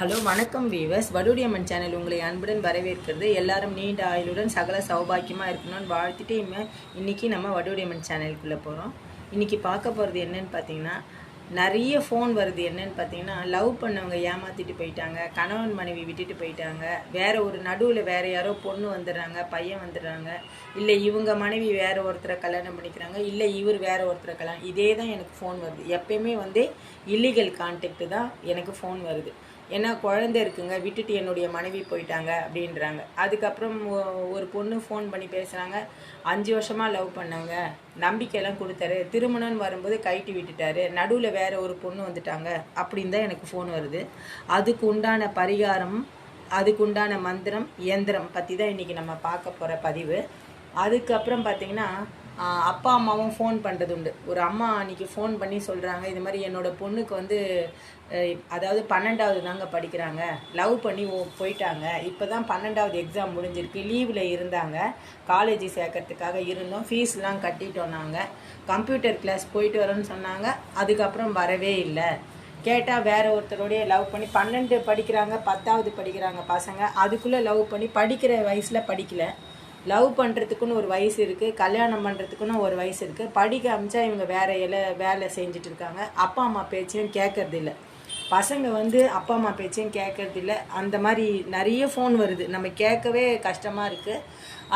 Hello வணக்கம் viewers வடுடியம்மன் channel உங்களை அன்புடன் வரவேற்கிறது. எல்லாரும் நீண்ட ஆயுளுடன் சகல சௌபாக்கியமாக இருக்கணும்னு வாழ்த்துட்டு இன்றைக்கி நம்ம வடுடியம்மன் சேனலுக்குள்ளே போகிறோம் இன்றைக்கி பார்க்க போகிறது என்னன்னு பார்த்தீங்கன்னா நிறைய ஃபோன் வருது. என்னன்னு பார்த்தீங்கன்னா லவ் பண்ணவங்க ஏமாற்றிட்டு போயிட்டாங்க கணவன் மனைவி விட்டுட்டு போயிட்டாங்க வேறு ஒரு நடுவில் வேறு யாரோ பொண்ணு வந்துடுறாங்க பையன் வந்துடுறாங்க. இல்லை இவங்க மனைவி வேறு ஒருத்தரை கல்யாணம் பண்ணிக்கிறாங்க இல்லை இவர் வேறு ஒருத்தரை கல்யாணம் இதே தான் எனக்கு ஃபோன் வருது. எப்பயுமே வந்து இல்லீகல் கான்டாக்ட் தான் எனக்கு ஃபோன் வருது. ஏன்னா குழந்தை இருக்குங்க விட்டுட்டு என்னுடைய மனைவி போயிட்டாங்க அப்படின்றாங்க. அதுக்கப்புறம் ஒ- ஒரு பொண்ணு ஃபோன் பண்ணி பேசுகிறாங்க அஞ்சு வருஷமாக லவ் பண்ணவங்க நம்பிக்கையெல்லாம் கொடுத்தாரு திருமணம்னு வரும்போது கைட்டி விட்டுட்டாரு நடுவில் வேற ஒரு பொண்ணு வந்துட்டாங்க அப்படின்னு தான் எனக்கு ஃபோன் வருது. அதுக்கு உண்டான பரிகாரம் அதுக்கு உண்டான மந்திரம் இயந்திரம் பற்றி தான் இன்றைக்கி நம்ம பார்க்க போகிற பதிவு. அதுக்கப்புறம் பார்த்தீங்கன்னா அப்பா அம்மாவும் ஃபோன் பண்ணுறது உண்டு. ஒரு அம்மா அன்றைக்கி ஃபோன் பண்ணி சொல்கிறாங்க இது மாதிரி என்னோடய பொண்ணுக்கு வந்து அதாவது பன்னெண்டாவது தாங்க படிக்கிறாங்க. லவ் பண்ணி போயிட்டாங்க. இப்போ தான் பன்னெண்டாவது எக்ஸாம் முடிஞ்சிருக்கு. லீவில் இருந்தாங்க. காலேஜ் சேர்க்கறதுக்காக இருந்தோம். ஃபீஸ்லாம் கட்டிட்டோம் நாங்கள் கம்ப்யூட்டர் கிளாஸ் போயிட்டு வரோன்னு சொன்னாங்க. அதுக்கப்புறம் வரவே இல்லை. கேட்டால் வேற ஒருத்தரோடைய லவ் பண்ணி பன்னெண்டு படிக்கிறாங்க பத்தாவது படிக்கிறாங்க பசங்க. அதுக்குள்ளே லவ் பண்ணி படிக்கிற வயசில் படிக்கல. லவ் பண்ணுறதுக்குன்னு ஒரு வயசு இருக்குது கல்யாணம் பண்ணுறதுக்குன்னு ஒரு வயசு இருக்குது படிக்க அமிச்சா இவங்க வேற இலை வேலை செஞ்சுட்டு இருக்காங்க. அப்பா அம்மா பேச்சையும் கேட்கறது பசங்க வந்து அப்பா அம்மா பேச்சையும் கேட்கறதில்ல. அந்த மாதிரி நிறைய ஃபோன் வருது. நம்ம கேட்கவே கஷ்டமாக இருக்குது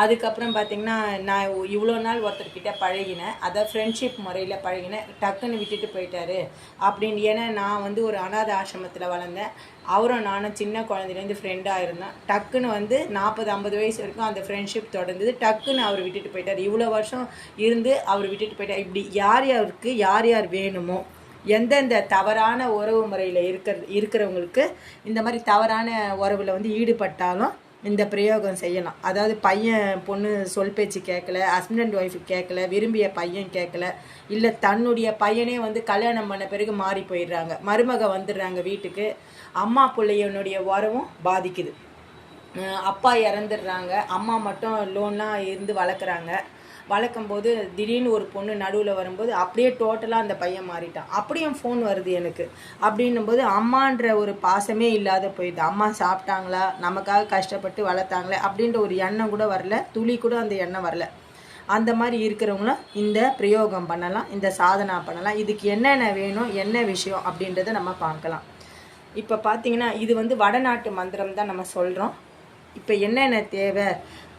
அதுக்கப்புறம் பார்த்திங்கன்னா நான் இவ்வளோ நாள் ஒருத்தர்கிட்ட பழகினேன். அதான் ஃப்ரெண்ட்ஷிப் முறையில் பழகினேன். டக்குன்னு விட்டுட்டு போயிட்டாரு அப்படின்னு. ஏன்னா நான் வந்து ஒரு அனாத ஆசிரமத்தில் வளர்ந்தேன். அவரும் நானும் சின்ன குழந்தைலேருந்து ஃப்ரெண்டாக இருந்தோம். டக்குன்னு வந்து நாற்பது ஐம்பது வயசு வரைக்கும் அந்த ஃப்ரெண்ட்ஷிப் தொடர்ந்தது. டக்குன்னு அவர் விட்டுட்டு போயிட்டார். இவ்வளோ வருஷம் இருந்து அவர் விட்டுட்டு போயிட்டார். இப்படி யார் யாருக்கு யார் யார் வேணுமோ எந்தெந்த தவறான உறவு முறையில் இருக்கிற இருக்கிறவங்களுக்கு இந்த மாதிரி தவறான உறவில் வந்து ஈடுபட்டாலும் இந்த பிரயோகம் செய்யலாம். அதாவது பையன் பொண்ணு சொல் பேச்சு கேட்கல ஹஸ்பண்ட் அண்ட் ஒய்ஃப் கேட்கல விரும்பிய பையன் கேட்கல இல்லை தன்னுடைய பையனே வந்து கல்யாணம் பண்ண பிறகு மாறி போயிடுறாங்க. மருமக வந்துடுறாங்க வீட்டுக்கு. அம்மா பிள்ளையனுடைய உறவும் பாதிக்குது. அப்பா இறந்துடுறாங்க. அம்மா மட்டும் லோன்லாம் இருந்து வளர்க்குறாங்க. வளர்க்கும் போது திடீர்னு ஒரு பொண்ணு நடுவில் வரும்போது அப்படியே டோட்டலாக அந்த பையன் மாறிட்டான். அப்படியும் ஃபோன் வருது எனக்கு. அப்படின்னும் போது அம்மான்ற ஒரு பாசமே இல்லாத போயிடுது. அம்மா சாப்பிட்டாங்களா? நமக்காக கஷ்டப்பட்டு வளர்த்தாங்களே அப்படின்ற ஒரு எண்ணம் கூட வரல. துளி கூட அந்த எண்ணம் வரல. அந்த மாதிரி இருக்கிறவங்களும் இந்த பிரயோகம் பண்ணலாம் இந்த சாதனா பண்ணலாம். இதுக்கு என்னென்ன வேணும் என்ன விஷயம் அப்படின்றத நம்ம பார்க்கலாம். இப்போ பார்த்தீங்கன்னா இது வந்து வடநாட்டு மந்திரம் தான் நம்ம சொல்கிறோம் இப்போ என்னென்ன தேவை?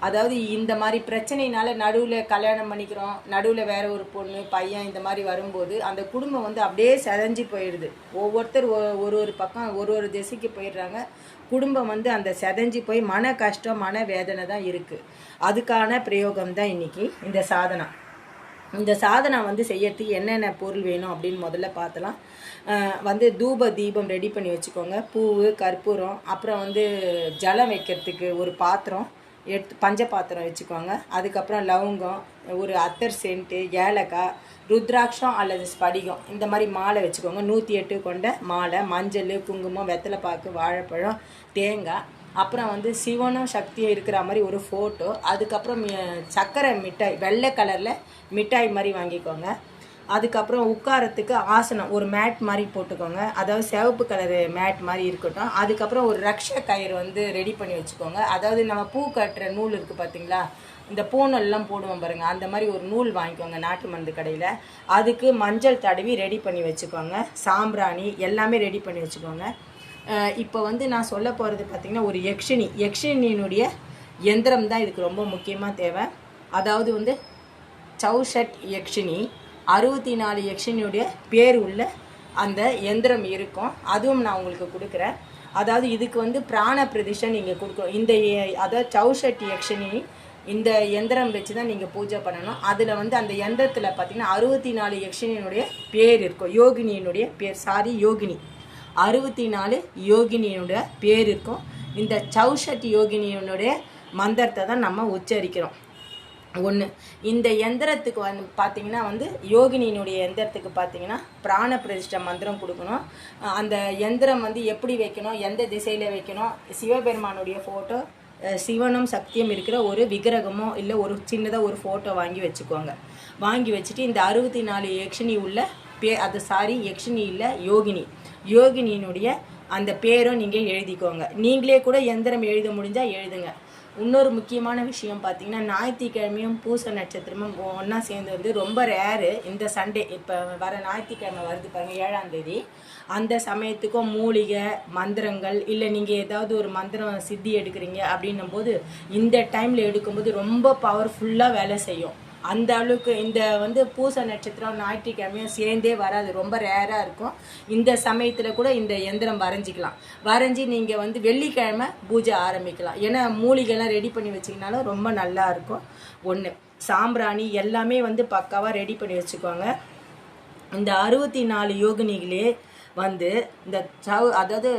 அதாவது இந்த மாதிரி பிரச்சனைனால நடுவில் கல்யாணம் பண்ணிக்கிறோம் நடுவில் வேற ஒரு பொண்ணு பையன் இந்த மாதிரி வரும்போது அந்த குடும்பம் வந்து அப்படியே செதஞ்சு போயிடுது. ஒவ்வொருத்தர் ஒ- ஒரு ஒரு பக்கம் ஒரு ஒரு திசைக்கு போயிடுறாங்க. குடும்பம் வந்து அந்த செதஞ்சு போய் மன கஷ்டம் மன வேதனை தான் இருக்குது அதுக்கான பிரயோகம் தான் இன்னைக்கு இந்த சாதனம் இந்த சாதனை வந்து செய்யறதுக்கு என்னென்ன பொருள் வேணும் அப்படின்னு முதல்ல பார்த்தலாம். வந்து தூப தீபம் ரெடி பண்ணி வச்சுக்கோங்க. பூவு கற்பூரம் அப்புறம் வந்து ஜலம் வைக்கிறதுக்கு ஒரு பாத்திரம். எடுத்து பஞ்ச பாத்திரம் வச்சுக்கோங்க அதுக்கப்புறம் லவங்கம் ஒரு அத்தர் சென்ட்டு ஏலக்காய் ருத்ராட்சம் அல்லது ஸ்படிகம். இந்த மாதிரி மாலை வச்சுக்கோங்க. நூற்றி எட்டு கொண்ட மாலை மஞ்சள் குங்குமம் வெத்தலைப்பாக்கு வாழைப்பழம் தேங்காய். அப்புறம் வந்து சிவனும் சக்தியும் இருக்கிற மாதிரி ஒரு ஃபோட்டோ அதுக்கப்புறம் சக்கரை சர்க்கரை மிட்டாய் வெள்ளை கலரில் மிட்டாய் மாதிரி வாங்கிக்கோங்க. அதுக்கப்புறம் உட்காரத்துக்கு ஆசனம் ஒரு மேட் மாதிரி போட்டுக்கோங்க. அதாவது சிவப்பு கலரு மேட் மாதிரி இருக்கட்டும். அதுக்கப்புறம் ஒரு ரக்ஷ கயிறு வந்து ரெடி பண்ணி வச்சுக்கோங்க. அதாவது நம்ம பூ கட்டுற நூல் இருக்குது பார்த்தீங்களா இந்த பூனெல்லாம் போடுவோம் பாருங்கள் அந்த மாதிரி ஒரு நூல் வாங்கிக்கோங்க நாட்டு மருந்து கடையில். அதுக்கு மஞ்சள் தடவி ரெடி பண்ணி வச்சுக்கோங்க. சாம்பிராணி எல்லாமே ரெடி பண்ணி வச்சுக்கோங்க. இப்போ வந்து நான் சொல்ல போகிறது பார்த்திங்கன்னா ஒரு யக்ஷினி யக்ஷினியினுடைய எந்திரம் தான் இதுக்கு ரொம்ப முக்கியமாக தேவை. அதாவது வந்து சவுஷட் யக்ஷினி அறுபத்தி நாலு எக்ஷனுடைய பேர் உள்ள அந்த எந்திரம் இருக்கும். அதுவும் நான் உங்களுக்கு கொடுக்குறேன். அதாவது இதுக்கு வந்து பிராண பிரதிஷ்டை நீங்கள் கொடுக்கணும். இந்த அதாவது சவுஷட்டி யக்ஷனி இந்த எந்திரம் வச்சு தான் நீங்கள் பூஜை பண்ணணும். அதில் வந்து அந்த எந்திரத்தில் பார்த்தீங்கன்னா அறுபத்தி நாலு யக்ஷினியினுடைய பேர் இருக்கும். யோகினியினுடைய பேர் சாரி யோகினி. அறுபத்தி நாலு யோகினியினுடைய பேர் இருக்கும். இந்த சௌஷட்டி யோகினியினுடைய மந்திரத்தை தான் நம்ம உச்சரிக்கிறோம். ஒன்று இந்த எந்திரத்துக்கு வந்து பார்த்தீங்கன்னா வந்து யோகினியினுடைய எந்திரத்துக்கு பார்த்தீங்கன்னா பிராண பிரதிஷ்டை மந்திரம் கொடுக்கணும். அந்த எந்திரம் வந்து எப்படி வைக்கணும் எந்த திசையில் வைக்கணும் சிவபெருமானுடைய ஃபோட்டோ சிவனும் சக்தியும் இருக்கிற ஒரு விக்கிரகமோ இல்லை ஒரு சின்னதாக ஒரு ஃபோட்டோ வாங்கி வச்சுக்கோங்க. வாங்கி வச்சுட்டு இந்த அறுபத்தி நாலு யக்ஷினி உள்ள பே அது சாரி யக்ஷினி இல்லை யோகினி. யோகினியினுடைய அந்த பேரும் நீங்கள் எழுதிக்கோங்க. நீங்களே கூட எந்திரம் எழுத முடிஞ்சால் எழுதுங்க. இன்னொரு முக்கியமான விஷயம் பார்த்தீங்கன்னா ஞாயிற்றுக்கிழமையும் பூச நட்சத்திரமும் ஒன்றா சேர்ந்து வந்து ரொம்ப ரேரு இந்த சண்டே இப்போ வர ஞாயிற்றுக்கிழமை வருது பாருங்கள் ஏழாம் தேதி. அந்த சமயத்துக்கும் மூலிகை மந்திரங்கள் இல்லை நீங்கள் ஏதாவது ஒரு மந்திரம் சித்தி எடுக்கிறீங்க அப்படின்னும் போது இந்த டைமில் எடுக்கும்போது ரொம்ப பவர்ஃபுல்லாக வேலை செய்யும். அந்த அளவுக்கு இந்த வந்து பூச நட்சத்திரம் ஞாயிற்றுக்கிழமையும் சேர்ந்தே வராது. ரொம்ப ரேராக இருக்கும். இந்த சமயத்தில் கூட இந்த எந்திரம் வரைஞ்சிக்கலாம். வரைஞ்சி நீங்கள் வந்து வெள்ளிக்கிழமை பூஜை ஆரம்பிக்கலாம். ஏன்னா மூலிகைலாம் ரெடி பண்ணி வச்சிங்கனாலும் ரொம்ப நல்லா இருக்கும். ஒன்று சாம்பிராணி எல்லாமே வந்து பக்காவாக ரெடி பண்ணி வச்சுக்கோங்க இந்த அறுபத்தி நாலு யோகினிகளே வந்து இந்த சௌ அதாவது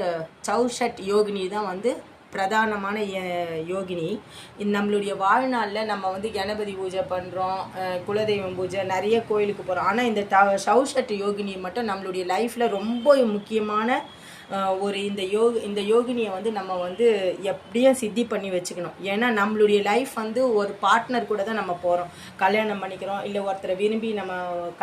சௌஷட் யோகினி தான் வந்து பிரதானமான ய- யோகினி. நம்மளுடைய வாழ்நாளில் நம்ம வந்து கணபதி பூஜை பண்ணுறோம் குலதெய்வம் பூஜை நிறைய கோயிலுக்கு போகிறோம் ஆனால் இந்த த சௌஷட் யோகினி மட்டும் நம்மளுடைய லைஃப்பில் ரொம்ப முக்கியமான ஒரு இந்த யோக இந்த யோகினியை வந்து நம்ம வந்து எப்படியும் சித்தி பண்ணி வச்சுக்கணும். ஏன்னா நம்மளுடைய லைஃப் வந்து ஒரு பார்ட்னர் கூட தான் நம்ம போகிறோம் கல்யாணம் பண்ணிக்கிறோம் இல்லை ஒருத்தரை விரும்பி நம்ம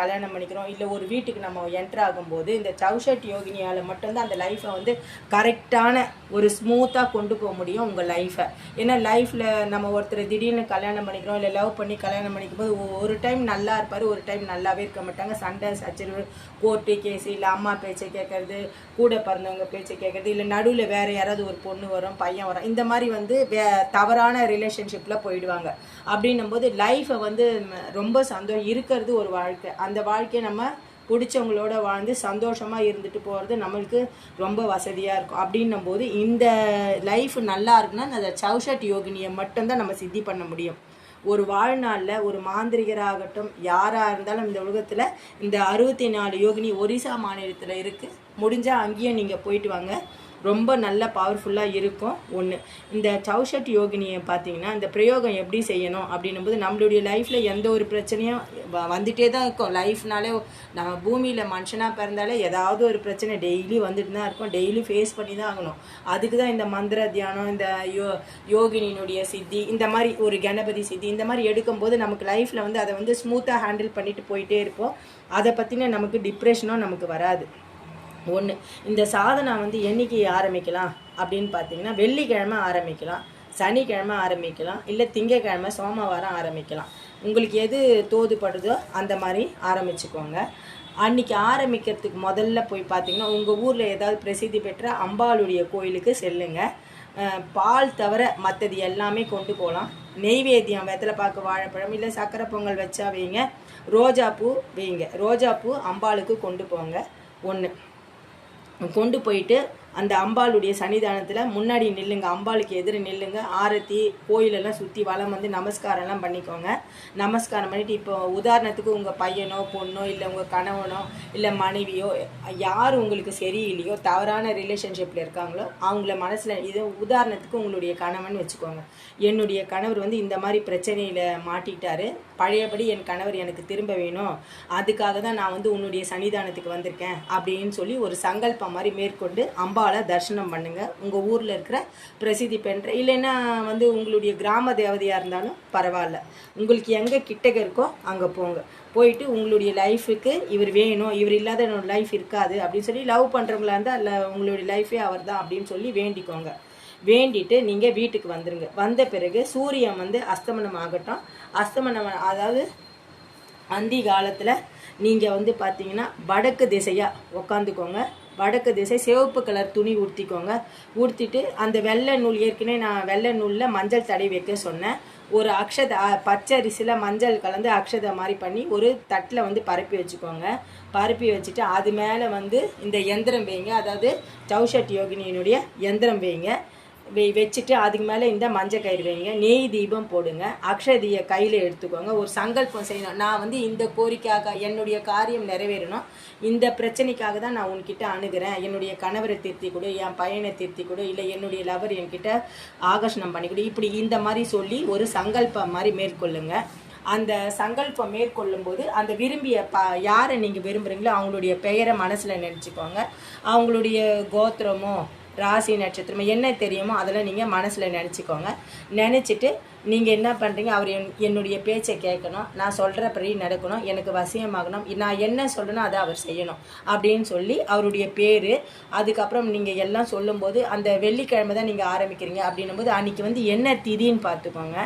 கல்யாணம் பண்ணிக்கிறோம் இல்லை ஒரு வீட்டுக்கு நம்ம என்டர் ஆகும்போது இந்த சவுஷட் யோகினியால் மட்டும்தான் அந்த லைஃப்பை வந்து கரெக்டான ஒரு ஸ்மூத்தாக கொண்டு போக முடியும் உங்கள் லைஃப்பை ஏன்னா லைஃப்பில் நம்ம ஒருத்தரை திடீர்னு கல்யாணம் பண்ணிக்கிறோம் இல்லை லவ் பண்ணி கல்யாணம் பண்ணிக்கும் போது ஒரு டைம் நல்லா இருப்பார் ஒரு டைம் நல்லாவே இருக்க மாட்டாங்க. சண்டை சச்சரவு கோர்ட்டு கேஸ் இல்லை அம்மா பேச்சை கேட்கறது கூட பிறந்த அவங்க பேச்சை கேட்கறது இல்லை நடுவில் வேறு யாராவது ஒரு பொண்ணு வரும் பையன் வரும் இந்த மாதிரி வந்து வே தவறான ரிலேஷன்ஷிப்பில் போயிடுவாங்க. அப்படின்னும் போது லைஃப்பை வந்து ரொம்ப சந்தோஷம் இருக்கிறது ஒரு வாழ்க்கை. அந்த வாழ்க்கையை நம்ம பிடிச்சவங்களோட வாழ்ந்து சந்தோஷமாக இருந்துட்டு போகிறது நம்மளுக்கு ரொம்ப வசதியாக இருக்கும். அப்படின்னும் போது இந்த லைஃப் நல்லா இருக்குன்னா அந்த சௌஷட் யோகினியை மட்டும்தான் நம்ம சித்தி பண்ண முடியும். ஒரு வாழ்நாளில் ஒரு மாந்திரிகராகட்டும் யாராக இருந்தாலும் இந்த உலகத்தில் இந்த அறுபத்தி நாலு யோகினி ஒரிசா மாநிலத்தில் இருக்குது முடிஞ்சால் அங்கேயும் நீங்கள் போயிட்டு வாங்க. ரொம்ப நல்ல பவர்ஃபுல்லாக இருக்கும் ஒன்று இந்த சௌஷட் யோகினியை பார்த்தீங்கன்னா இந்த பிரயோகம் எப்படி செய்யணும் அப்படின்னும் போது நம்மளுடைய லைஃப்பில் எந்த ஒரு பிரச்சனையும் வ- வந்துட்டே தான் இருக்கும். லைஃப்னாலே நம்ம பூமியில் மனுஷனாக பிறந்தாலே ஏதாவது ஒரு பிரச்சனை டெய்லி வந்துட்டு தான் இருக்கும். டெய்லி ஃபேஸ் பண்ணி தான் ஆகணும். அதுக்கு தான் இந்த மந்திர தியானம் இந்த யோ யோகினியினுடைய சித்தி இந்த மாதிரி ஒரு கணபதி சித்தி இந்த மாதிரி எடுக்கும்போது நமக்கு லைஃப்பில் வந்து அதை வந்து ஸ்மூத்தாக ஹேண்டில் பண்ணிட்டு போயிட்டே இருப்போம். அதை பற்றின நமக்கு டிப்ரெஷனும் நமக்கு வராது. ஒன்று இந்த சாதனை வந்து என்னைக்கு ஆரம்பிக்கலாம் அப்படின்னு பார்த்தீங்கன்னா வெள்ளிக்கிழமை ஆரம்பிக்கலாம் சனிக்கிழமை ஆரம்பிக்கலாம் இல்லை திங்கக்கிழமை சோமவாரம் ஆரம்பிக்கலாம். உங்களுக்கு எது தோதுப்படுதோ அந்த மாதிரி ஆரம்பிச்சுக்கோங்க. அன்னைக்கு ஆரம்பிக்கிறதுக்கு முதல்ல போய் பார்த்தீங்கன்னா உங்கள் ஊரில் ஏதாவது பிரசித்தி பெற்ற அம்பாளுடைய கோயிலுக்கு செல்லுங்க. பால் தவிர மற்றது எல்லாமே கொண்டு போகலாம். நெய்வேத்தியம் வெத்தலை பாக்கு வாழைப்பழம் இல்லை சக்கரை பொங்கல் வச்சா வைங்க. ரோஜாப்பூ வைங்க. ரோஜாப்பூ அம்பாளுக்கு கொண்டு போங்க. ஒன்று கொண்டு போயிட்டு அந்த அம்பாளுடைய சன்னிதானத்தில் முன்னாடி நில்லுங்க அம்பாளுக்கு எதிர நில்லுங்க ஆரத்தி கோயிலெல்லாம் சுற்றி வளம் வந்து நமஸ்காரம்லாம் பண்ணிக்கோங்க. நமஸ்காரம் பண்ணிட்டு இப்போ உதாரணத்துக்கு உங்கள் பையனோ பொண்ணோ இல்லை உங்கள் கணவனோ இல்லை மனைவியோ யார் உங்களுக்கு சரியில்லையோ தவறான ரிலேஷன்ஷிப்பில் இருக்காங்களோ அவங்கள மனசில் இது உதாரணத்துக்கு உங்களுடைய கணவன் வச்சுக்கோங்க. என்னுடைய கணவர் வந்து இந்த மாதிரி பிரச்சனையில் மாட்டிக்கிட்டாரு பழையபடி என் கணவர் எனக்கு திரும்ப வேணும். அதுக்காக தான் நான் வந்து உன்னுடைய சன்னிதானத்துக்கு வந்திருக்கேன் அப்படின்னு சொல்லி ஒரு சங்கல்பம் மாதிரி மேற்கொண்டு அம்பா அம்பாவை தரிசனம் பண்ணுங்க. உங்கள் ஊரில் இருக்கிற பிரசித்தி பெற்ற இல்லைன்னா வந்து உங்களுடைய கிராம தேவதையாக இருந்தாலும் பரவாயில்ல. உங்களுக்கு எங்கே கிட்டக இருக்கோ அங்கே போங்க. போயிட்டு உங்களுடைய லைஃபுக்கு இவர் வேணும் இவர் இல்லாத என்னோட லைஃப் இருக்காது அப்படின்னு சொல்லி லவ் பண்ணுறவங்களா இருந்தால் இல்லை உங்களுடைய லைஃபே அவர் தான் அப்படின்னு சொல்லி வேண்டிக்கோங்க. வேண்டிட்டு நீங்கள் வீட்டுக்கு வந்துருங்க. வந்த பிறகு சூரியன் வந்து அஸ்தமனம் ஆகட்டும். அஸ்தமனம் அதாவது அந்தி காலத்தில் நீங்கள் வந்து பார்த்தீங்கன்னா வடக்கு திசையாக உக்காந்துக்கோங்க. வடக்கு திசை சிவப்பு கலர் துணி ஊற்றிக்கோங்க ஊற்றிட்டு அந்த வெள்ளை நூல் ஏற்கனவே நான் வெள்ளை நூலில் மஞ்சள் தடை வைக்க சொன்னேன். ஒரு அக்ஷத பச்சரிசியில் மஞ்சள் கலந்து அக்ஷதை மாதிரி பண்ணி ஒரு தட்டில் வந்து பரப்பி வச்சுக்கோங்க. பரப்பி வச்சுட்டு அது மேலே வந்து இந்த எந்திரம் வைங்க. அதாவது சௌஷட் யோகினியினுடைய எந்திரம் வைங்க. வச்சுட்டு அதுக்கு மேலே இந்த மஞ்சள் கயிறு வைங்க. நெய் தீபம் போடுங்க. அக்ஷதியை கையில் எடுத்துக்கோங்க. ஒரு சங்கல்பம் செய்யணும். நான் வந்து இந்த கோரிக்கையாக என்னுடைய காரியம் நிறைவேறணும். இந்த பிரச்சனைக்காக தான் நான் உன்கிட்ட அணுகிறேன். என்னுடைய கணவரை திருத்தி கொடு என் பையனை திருத்தி கொடு இல்லை என்னுடைய லவர் என்கிட்ட ஆகர்ஷணம் பண்ணிக்கொடு இப்படி இந்த மாதிரி சொல்லி ஒரு சங்கல்பம் மாதிரி மேற்கொள்ளுங்க. அந்த சங்கல்பம் மேற்கொள்ளும் போது அந்த விரும்பிய ப யாரை நீங்கள் விரும்புகிறீங்களோ அவங்களுடைய பெயரை மனசில் நினச்சிக்கோங்க. அவங்களுடைய கோத்திரமோ ராசி நட்சத்திரம் என்ன தெரியுமோ அதெல்லாம் நீங்கள் மனசில் நினச்சிக்கோங்க. நினச்சிட்டு நீங்கள் என்ன பண்ணுறீங்க அவர் என் என்னுடைய பேச்சை கேட்கணும். நான் சொல்கிறபடி நடக்கணும். எனக்கு வசியமாகணும். நான் என்ன சொல்லணும் அதை அவர் செய்யணும் அப்படின்னு சொல்லி அவருடைய பேர். அதுக்கப்புறம் நீங்கள் எல்லாம் சொல்லும்போது அந்த வெள்ளிக்கிழமை தான் நீங்கள் ஆரம்பிக்கிறீங்க அப்படின்னும் போது அன்றைக்கி வந்து என்ன திதின்னு பார்த்துக்கோங்க.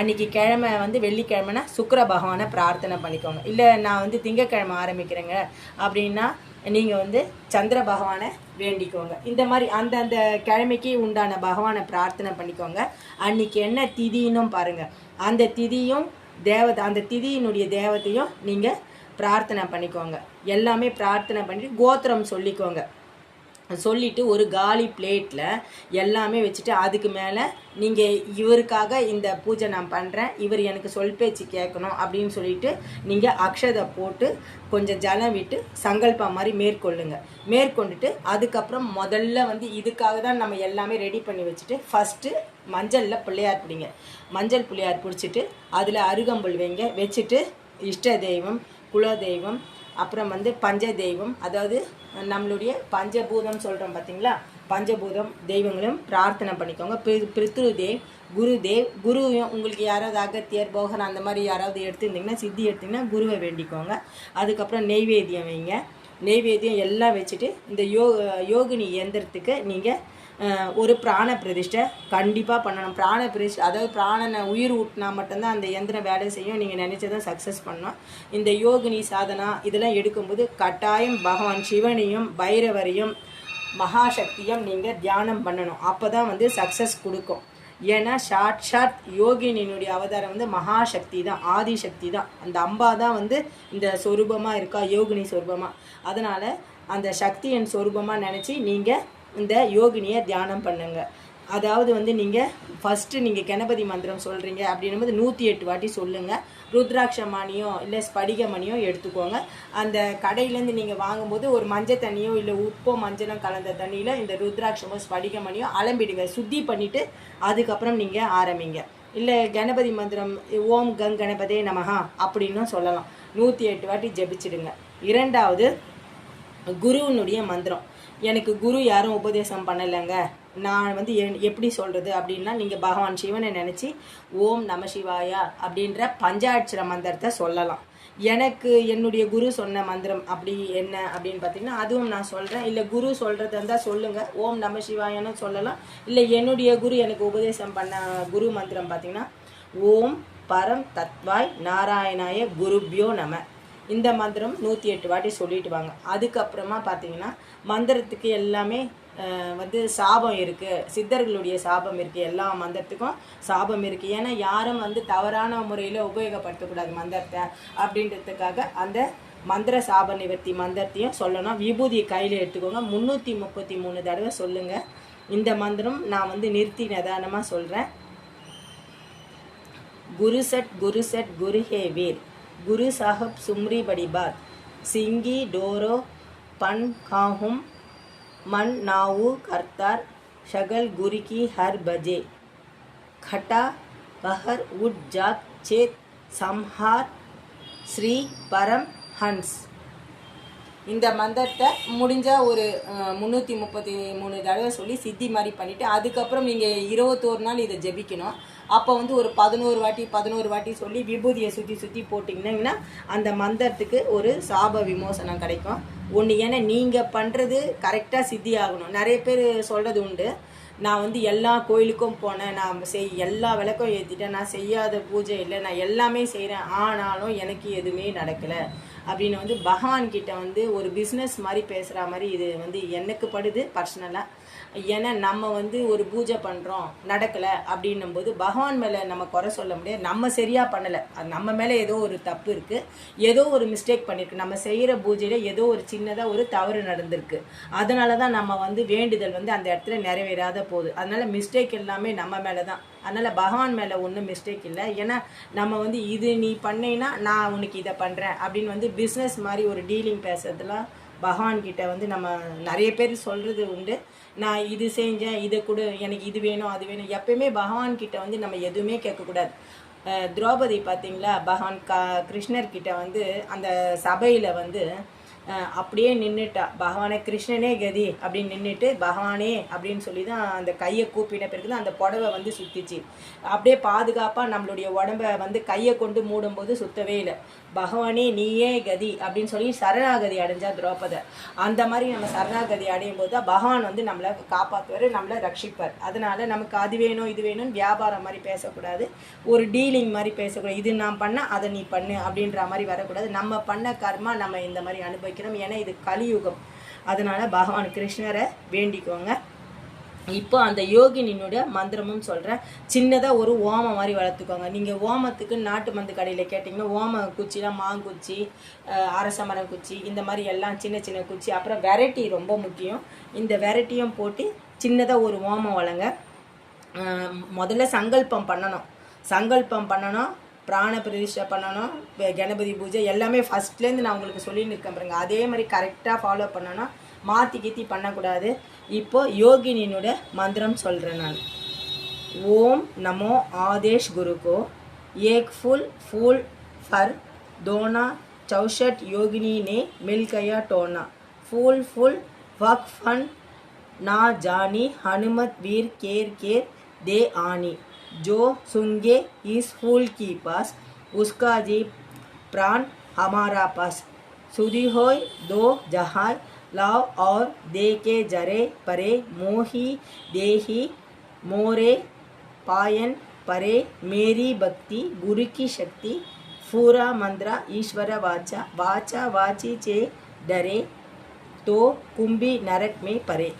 அன்றைக்கி கிழமை வந்து வெள்ளிக்கிழமைனா சுக்கிர பகவானை பிரார்த்தனை பண்ணிக்கோங்க. இல்லை நான் வந்து திங்கக்கிழமை ஆரம்பிக்கிறேங்க அப்படின்னா நீங்கள் வந்து சந்திர பகவானை வேண்டிக்கோங்க. இந்த மாதிரி அந்தந்த கிழமைக்கு உண்டான பகவானை பிரார்த்தனை பண்ணிக்கோங்க. அன்னைக்கு என்ன திதினும் பாருங்கள் அந்த திதியும் தேவதை அந்த திதியினுடைய தேவத்தையும் நீங்கள் பிரார்த்தனை பண்ணிக்கோங்க. எல்லாமே பிரார்த்தனை பண்ணிட்டு கோத்திரம் சொல்லிக்கோங்க. சொல்லிட்டு ஒரு காலி பிளேட்டில் எல்லாமே வச்சுட்டு அதுக்கு மேலே நீங்கள் இவருக்காக இந்த பூஜை நான் பண்ணுறேன் இவர் எனக்கு சொல் பேச்சு கேட்கணும் அப்படின்னு சொல்லிட்டு நீங்கள் அக்ஷதை போட்டு கொஞ்சம் ஜலம் விட்டு சங்கல்பம் மாதிரி மேற்கொள்ளுங்க. மேற்கொண்டுட்டு அதுக்கப்புறம் முதல்ல வந்து இதுக்காக தான் நம்ம எல்லாமே ரெடி பண்ணி வச்சுட்டு ஃபஸ்ட்டு மஞ்சளில் பிள்ளையார் பிடிங்க. மஞ்சள் பிள்ளையார் பிடிச்சிட்டு அதில் அருகம்புல் வைங்க. வச்சுட்டு இஷ்ட தெய்வம் குல தெய்வம் அப்புறம் வந்து பஞ்ச தெய்வம் அதாவது நம்மளுடைய பஞ்சபூதம் சொல்கிறோம் பார்த்தீங்களா பஞ்சபூதம் தெய்வங்களும் பிரார்த்தனை பண்ணிக்கோங்க. பித்ரு தேவ் குரு குருதேவ் குருவையும் உங்களுக்கு யாராவது அகத்தியர் போகன் அந்த மாதிரி யாராவது எடுத்துருந்தீங்கன்னா சித்தி எடுத்திங்கன்னா குருவை வேண்டிக்கோங்க. அதுக்கப்புறம் நெய்வேத்தியம் வைங்க. நெய்வேத்தியம் எல்லாம் வச்சுட்டு இந்த யோ யோகினி இயந்திரத்துக்கு நீங்கள் ஒரு பிராண பிரதிஷ்டை கண்டிப்பாக பண்ணணும். பிராண பிரதிஷ்டை அதாவது பிராணனை உயிர் ஊட்டினா மட்டும்தான் அந்த எந்திரம் வேலை செய்யும். நீங்கள் நினச்சதான் சக்ஸஸ் பண்ணணும் இந்த யோகினி சாதனா இதெல்லாம் எடுக்கும்போது கட்டாயம் பகவான் சிவனையும் பைரவரையும் மகாசக்தியும் நீங்கள் தியானம் பண்ணணும். அப்போ தான் வந்து சக்ஸஸ் கொடுக்கும். ஏன்னா ஷார்ட் ஷாட் யோகினியினுடைய அவதாரம் வந்து மகாசக்தி தான் ஆதிசக்தி தான். அந்த அம்பா தான் வந்து இந்த சொரூபமாக இருக்கா யோகினி சொரூபமாக அதனால் அந்த சக்தியின் சொரூபமாக நினச்சி நீங்கள் இந்த யோகினியை தியானம் பண்ணுங்க. அதாவது வந்து நீங்கள் ஃபஸ்ட்டு நீங்கள் கணபதி மந்திரம் சொல்கிறீங்க அப்படின்னும் போது நூற்றி எட்டு வாட்டி சொல்லுங்கள் ருத்ராட்ச மணியோ இல்லை ஸ்படிக மணியோ எடுத்துக்கோங்க. அந்த கடையிலேருந்து நீங்கள் வாங்கும்போது ஒரு மஞ்சள் தண்ணியோ இல்லை உப்போ மஞ்சளும் கலந்த தண்ணியில் இந்த ருத்ராட்சமோ ஸ்படிக மணியோ அலம்பிடுங்க. சுத்தி பண்ணிவிட்டு அதுக்கப்புறம் நீங்கள் ஆரம்பிங்க. இல்லை கணபதி மந்திரம் ஓம் கங் கணபதே நமஹா அப்படின்னும் சொல்லலாம். நூற்றி எட்டு வாட்டி ஜெபிச்சிடுங்க. இரண்டாவது குருவினுடைய மந்திரம். எனக்கு குரு யாரும் உபதேசம் பண்ணலைங்க. நான் வந்து எப்படி சொல்கிறது அப்படின்னா நீங்கள் பகவான் சிவனை நினச்சி ஓம் நம சிவாயா அப்படின்ற பஞ்சாட்சர மந்திரத்தை சொல்லலாம். எனக்கு என்னுடைய குரு சொன்ன மந்திரம் அப்படி என்ன அப்படின்னு பார்த்தீங்கன்னா அதுவும் நான் சொல்கிறேன் இல்லை குரு சொல்கிறது இருந்தால் சொல்லுங்கள் ஓம் நம சிவாயான்னு சொல்லலாம். இல்லை என்னுடைய குரு எனக்கு உபதேசம் பண்ண குரு மந்திரம் பார்த்தீங்கன்னா ஓம் பரம் தத்வாய் நாராயணாய குருப்யோ நம. இந்த மந்திரம் நூற்றி எட்டு வாட்டி சொல்லிட்டு வாங்க. அதுக்கப்புறமா பார்த்தீங்கன்னா மந்திரத்துக்கு எல்லாமே வந்து சாபம் இருக்குது சித்தர்களுடைய சாபம் இருக்குது எல்லா மந்திரத்துக்கும் சாபம் இருக்குது ஏன்னா யாரும் வந்து தவறான முறையில் உபயோகப்படுத்தக்கூடாது மந்திரத்தை. அப்படின்றதுக்காக அந்த மந்திர சாப நிவர்த்தி மந்திரத்தையும் சொல்லணும். விபூதியை கையில் எடுத்துக்கோங்க. முந்நூற்றி முப்பத்தி மூணு தடவை சொல்லுங்கள் இந்த மந்திரம் நான் வந்து நிறுத்தி நிதானமாக சொல்கிறேன் குரு சட் குரு சட் குரு ஹே வீர். குரு சாஹப் சும்ரி வடிபார். சிங்கி டோரோ பன் காஹும் மன் நாவு கர்த்தார் ஷகல் குருகி ஹர் பஜே. கட்டா பஹர் உட் ஜாக் சேத் சம்ஹார் ஸ்ரீ பரம் ஹன்ஸ். இந்த மந்திரத்தை முடிஞ்சால் ஒரு முந்நூற்றி முப்பத்தி மூணு தடவை சொல்லி சித்தி மாதிரி பண்ணிவிட்டு அதுக்கப்புறம் நீங்கள் இருபத்தோரு நாள் இதை ஜெபிக்கணும். அப்போ வந்து ஒரு பதினோரு வாட்டி பதினோரு வாட்டி சொல்லி விபூதியை சுற்றி சுற்றி போட்டிங்கன்னா அந்த மந்திரத்துக்கு ஒரு சாப விமோசனம் கிடைக்கும். ஒன்று ஏன்னா நீங்கள் பண்ணுறது கரெக்டாக சித்தி ஆகணும். நிறைய பேர் சொல்கிறது உண்டு. நான் வந்து எல்லா கோயிலுக்கும் போனேன். நான் செய் எல்லா விளக்கம் ஏற்றிட்டேன் நான் செய்யாத பூஜை இல்லை. நான் எல்லாமே செய்கிறேன் ஆனாலும் எனக்கு எதுவுமே நடக்கலை. அப்படின்னு வந்து பகவான்கிட்ட வந்து ஒரு பிஸ்னஸ் மாதிரி பேசுகிற மாதிரி இது வந்து எனக்கு படுது பர்சனலாக ஏன்னா நம்ம வந்து ஒரு பூஜை பண்ணுறோம் நடக்கலை அப்படின்னும் போது பகவான் மேலே நம்ம குறை சொல்ல முடியாது. நம்ம சரியாக பண்ணலை. அது நம்ம மேலே ஏதோ ஒரு தப்பு இருக்குது ஏதோ ஒரு மிஸ்டேக் பண்ணியிருக்கு நம்ம செய்கிற பூஜையில் ஏதோ ஒரு சின்னதாக ஒரு தவறு நடந்திருக்கு. அதனால தான் நம்ம வந்து வேண்டுதல் வந்து அந்த இடத்துல நிறைவேறாத போகுது. அதனால் மிஸ்டேக் எல்லாமே நம்ம மேலே தான் அதனால் பகவான் மேலே ஒன்றும் மிஸ்டேக் இல்லை. ஏன்னா நம்ம வந்து இது நீ பண்ணேன்னா நான் உனக்கு இதை பண்ணுறேன் அப்படின்னு வந்து பிஸ்னஸ் மாதிரி ஒரு டீலிங் பேசுறதுலாம் பகவான்கிட்ட வந்து நம்ம நிறைய பேர் சொல்கிறது உண்டு. நான் இது செஞ்சேன் இதை கூட எனக்கு இது வேணும் அது வேணும். எப்பயுமே பகவான்கிட்ட வந்து நம்ம எதுவுமே கேட்கக்கூடாது. திரௌபதி பார்த்தீங்களா? பகவான் கா கிருஷ்ணர்கிட்ட வந்து அந்த சபையில் வந்து அப்படியே நின்றுட்டா பகவானே கிருஷ்ணனே கதி அப்படின்னு நின்றுட்டு பகவானே அப்படின்னு சொல்லி தான் அந்த கையை கூப்பின பிறகு தான் அந்த புடவை வந்து சுத்திச்சு. அப்படியே பாதுகாப்பாக நம்மளுடைய உடம்ப வந்து கையை கொண்டு மூடும்போது சுத்தவே இல்லை. பகவானே நீயே கதி அப்படின்னு சொல்லி சரணாகதி அடைஞ்சா திரௌபதை. அந்த மாதிரி நம்ம சரணாகதி அடையும் போது தான் பகவான் வந்து நம்மளை காப்பாற்றுவார் நம்மளை ரட்சிப்பார். அதனால நமக்கு அது வேணும் இது வேணும்னு வியாபாரம் மாதிரி பேசக்கூடாது. ஒரு டீலிங் மாதிரி பேசக்கூடாது. இது நான் பண்ண அதை நீ பண்ணு அப்படின்ற மாதிரி வரக்கூடாது. நம்ம பண்ண கர்மா நம்ம இந்த மாதிரி அனுபவிக்கிறோம். ஏன்னா இது கலியுகம். அதனால பகவான் கிருஷ்ணரை வேண்டிக்கோங்க. இப்போ அந்த யோகினினுடைய மந்திரமும் சொல்கிறேன் சின்னதாக ஒரு ஓமம் மாதிரி வளர்த்துக்கோங்க. நீங்கள் ஓமத்துக்கு நாட்டு மந்து கடையில் கேட்டிங்கன்னா ஓம குச்சிலாம் மாங்குச்சி அரச மரம் குச்சி இந்த மாதிரி எல்லாம் சின்ன சின்ன குச்சி. அப்புறம் வெரைட்டி ரொம்ப முக்கியம். இந்த வெரைட்டியும் போட்டு சின்னதாக ஒரு ஓமம் வளங்க. முதல்ல சங்கல்பம் பண்ணணும். சங்கல்பம் பண்ணணும் பிராண பிரதிஷ்டை பண்ணணும் கணபதி பூஜை எல்லாமே ஃபஸ்ட்லேருந்து நான் உங்களுக்கு சொல்லின்னு இருக்கேன் பாருங்க. அதே மாதிரி கரெக்டாக ஃபாலோ பண்ணணும் மாற்றி கீத்தி பண்ணக்கூடாது இப்போது யோகினினுடைய மந்திரம் சொல்கிறேன் நான் ஓம் நமோ ஆதேஷ் குருகோ ஏக் ஃபுல் ஃபூல் ஃபர் தோனா ಚೌಷಟ್ ಯೋಗಿನಿನೇ ಮಿಲ್ಕಯ ಟೋನ ಫೂಲ್ ಫುಲ್ ವಕ್ ಫನ್ ನಾ ಜಾನಿ ಹನುಮತ್ ವೀರ್ ಕೇರ್ ಕೇರ್ ದೇ ಆನಿ ಜೋ ಸುಂಗೆ ಈಸ್ ಫೂಲ್ ಕಿ ಪಾಸ್ ಉಸ್ಕಾ ಜೀಪ್ ಪ್ರಾಣ್ ಹಮಾರಾ ಪಾಸ್ ಸುದಿ ಹೋಯ್ ದೋ ಜಹಾಯ್ लाव और दे के जरे परे मोही देही मोरे पायन परे मेरी भक्ति गुरु की शक्ति पूरा मंत्र ईश्वर वाचा वाचा वाची चे डरे तो कुंभी नरक में परे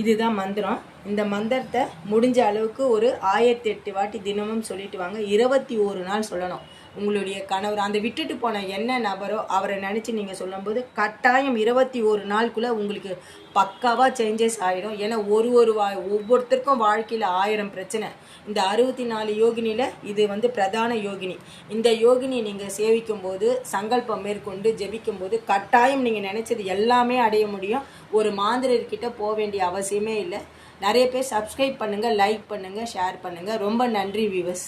இதுதான் மந்திரம் இந்த மந்திரத்தை முடிஞ்ச அளவுக்கு ஒரு ஆயிரத்தி எட்டு வாட்டி தினமும் சொல்லிட்டு வாங்க இருபத்தி ஒரு நாள் சொல்லணும் உங்களுடைய கணவர் அந்த விட்டுட்டு போன என்ன நபரோ அவரை நினச்சி நீங்கள் சொல்லும்போது கட்டாயம் இருபத்தி ஒரு நாளுக்குள்ளே உங்களுக்கு பக்காவாக சேஞ்சஸ் ஆகிடும் ஏன்னா ஒரு ஒரு வா ஒவ்வொருத்தருக்கும் வாழ்க்கையில் ஆயிரம் பிரச்சனை. இந்த அறுபத்தி நாலு யோகினியில் இது வந்து பிரதான யோகினி. இந்த யோகினியை நீங்கள் சேவிக்கும் போது சங்கல்பம் மேற்கொண்டு ஜெபிக்கும் போது கட்டாயம் நீங்கள் நினச்சது எல்லாமே அடைய முடியும். ஒரு மாந்திரர்கிட்ட போக வேண்டிய அவசியமே இல்லை. நிறைய பேர் சப்ஸ்கிரைப் பண்ணுங்கள் லைக் பண்ணுங்கள் ஷேர் பண்ணுங்கள் ரொம்ப நன்றி வியூவர்ஸ்